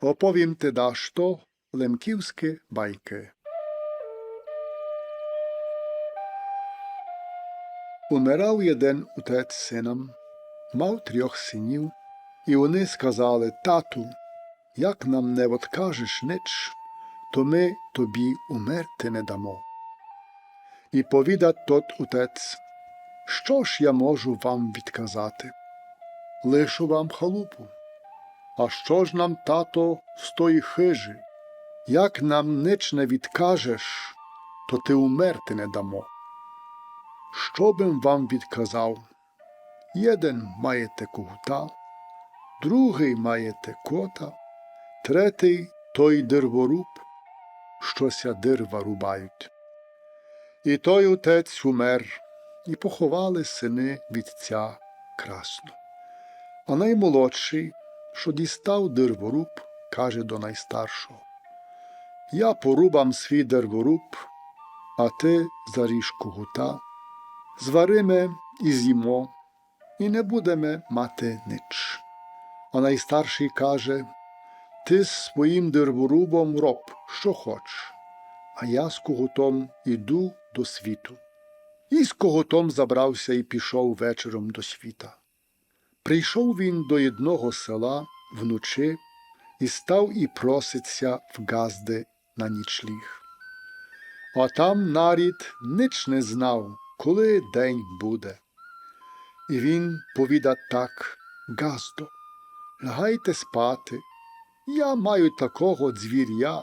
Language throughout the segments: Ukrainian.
Оповім ти даш то лемківські байки. Умирав єден отець сином, мав трьох синів, і вони сказали Тату, як нам не откажеш нич, то ми тобі умерти не дамо. І повіда тот отець, що ж я можу вам відказати? Лишу вам халупу. А що ж нам, тато, з тої хижі? Як нам нич не відкажеш, то ти умерти не дамо. Що бим вам відказав? Єден маєте кугута, другий маєте кота, третій той дерворуб, щося дирва рубають. І той отець умер, і поховали сини вітця красно. А наймолодший, що дістав дерворуб, каже до найстаршого Я порубам свій дерворуб, а ти заріж кугута, звариме і з'їмо, і не будеме мати нич. А найстарший каже Ти з своїм дерворубом роб, що хоч, а я з кугутом іду до світу. І з коготом забрався і пішов вечором до світа. Прийшов він до одного села вночі і став і проситься в газди на нічліг. А там нарід нич не знав, коли день буде. І він повіда так газдо, лягайте спати. Я маю такого дзвір'я,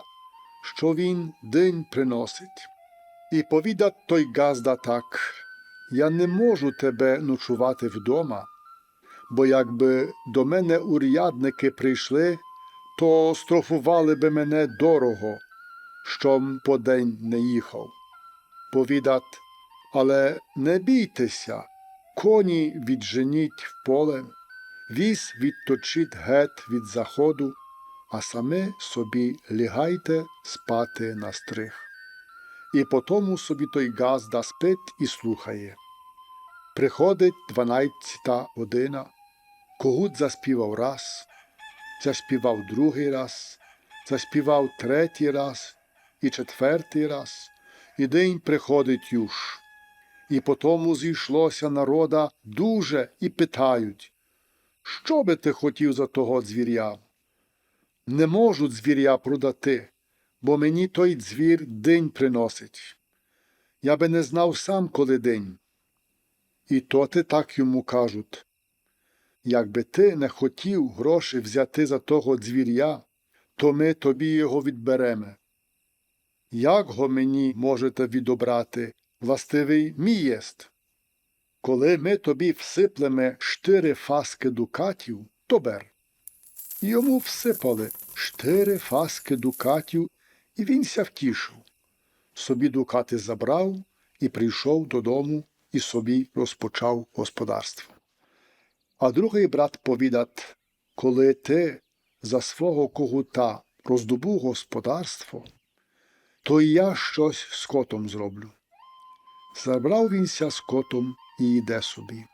що він день приносить. І повіда той газда так, я не можу тебе ночувати вдома бо якби до мене урядники прийшли, то строфували би мене дорого, що по день не їхав. Повідат, але не бійтеся, коні відженіть в поле, віз відточіть гет від заходу, а саме собі лягайте спати на стриг. І потому собі той газда спить і слухає. Приходить дванадцята година, когут заспівав раз, заспівав другий раз, заспівав третій раз і четвертий раз, і день приходить юж. І потому зійшлося народа дуже і питають, що би ти хотів за того звір'я? Не можу звір'я продати, бо мені той звір день приносить. Я би не знав сам, коли день. І тоти так йому кажуть. Якби ти не хотів гроші взяти за того дзвір'я, то ми тобі його відберемо. Як го мені можете відобрати, властивий мій єст? Коли ми тобі всиплеме штири фаски дукатів, то бер. Йому всипали штири фаски дукатів, і він ся втішив. Собі дукати забрав і прийшов додому і собі розпочав господарство. А другий брат повідат, коли ти за свого когута роздобув господарство, то і я щось з котом зроблю. Забрав вінся з котом і йде собі.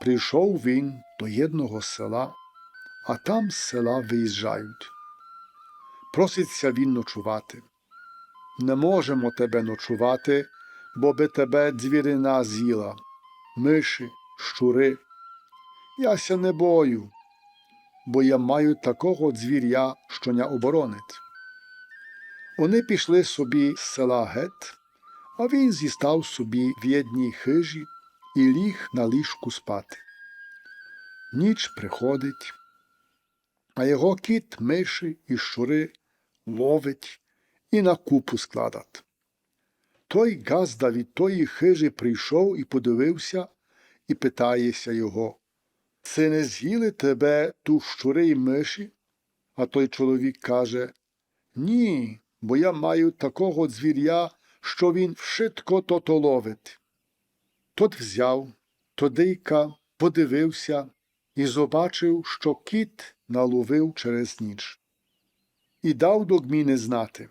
Прийшов він до єдного села, а там з села виїжджають. Проситься він ночувати. Не можемо тебе ночувати, бо би тебе дзвірина з'їла, миші, щури. Яся не бою, бо я маю такого дзвір'я, що не оборонить. Вони пішли собі з села гет, а він зістав собі в єдній хижі і ліг на ліжку спати. Ніч приходить, а його кіт, миші і щури ловить і на купу складать. Той газда від тої хижі прийшов і подивився, і питається його Це не з'їли тебе ту щури й миші? А той чоловік каже Ні, бо я маю такого звір'я, що він вшитко то ловить. Тот взяв, то дийка подивився і побачив, що кіт наловив через ніч. І дав до гміни знати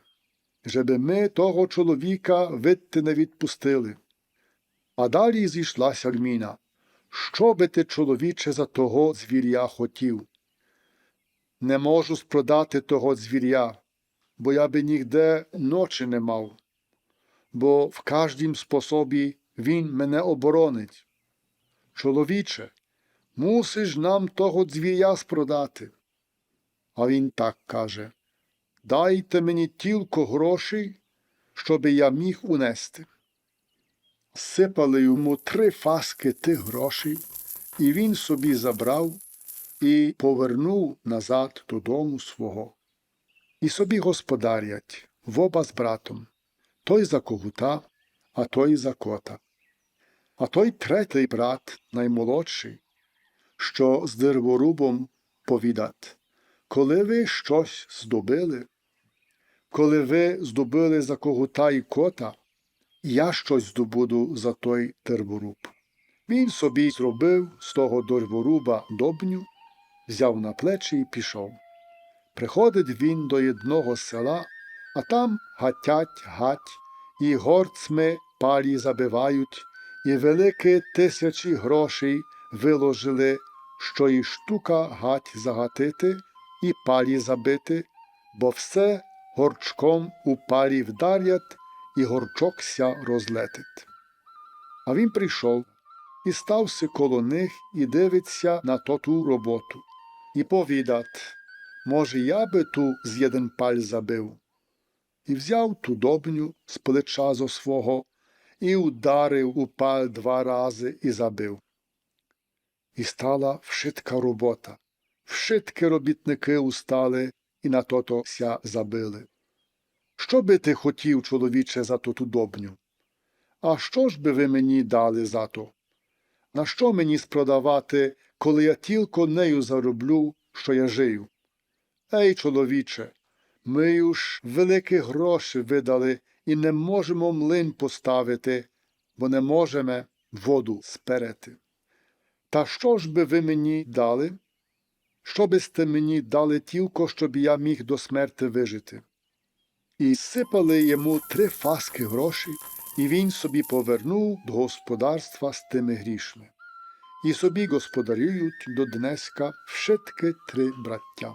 żeby ми того чоловіка видти не відпустили. А далі зійшлася гміна. Що би ти, чоловіче, за того звір'я хотів? Не можу спродати того звіря, бо я би нігде ночі не мав, бо в кождім способі він мене оборонить. Чоловіче, мусиш нам того звіря спродати. А він так каже Дайте мені тільки грошей, щоби я міг унести. Сипали йому три фаски тих грошей, і він собі забрав і повернув назад додому свого. І собі господарять в оба з братом, той за когута, а той за кота. А той третій брат, наймолодший, що з дерворубом повідать, коли ви щось здобили, коли ви здобили за когута і кота, я щось здобуду за той дерворуб. Він собі зробив з того дерворуба добню, взяв на плечі і пішов. Приходить він до одного села, а там гатять гать, і горцми палі забивають, і великі тисячі грошей виложили, що і штука гать загатити, і палі забити, бо все горчком у палі вдарять, і горчок ся розлетить. А він прийшов і стався коло них і дивиться на тоту роботу, і повідать, може, я би ту з єдин паль забив. І взяв ту добню з плеча зо свого і ударив у паль два рази і забив. І стала вшитка робота. Вшитки робітники устали і на тото ся забили. Що би ти хотів, чоловіче, за ту добню? А що ж би ви мені дали за то? На що мені спродавати, коли я тільки нею зароблю, що я жию? Ей, чоловіче, ми ж великі гроші видали і не можемо млин поставити, бо не можемо воду сперети. Та що ж би ви мені дали? Що би сте мені дали тільки, щоб я міг до смерти вижити? І сипали йому три фаски грошей, і він собі повернув до господарства з тими грішми. І собі господарюють до Днеска вшитки три браття.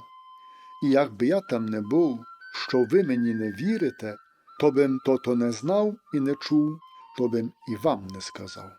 І якби я там не був, що ви мені не вірите, то бим то-то не знав і не чув, то бим і вам не сказав.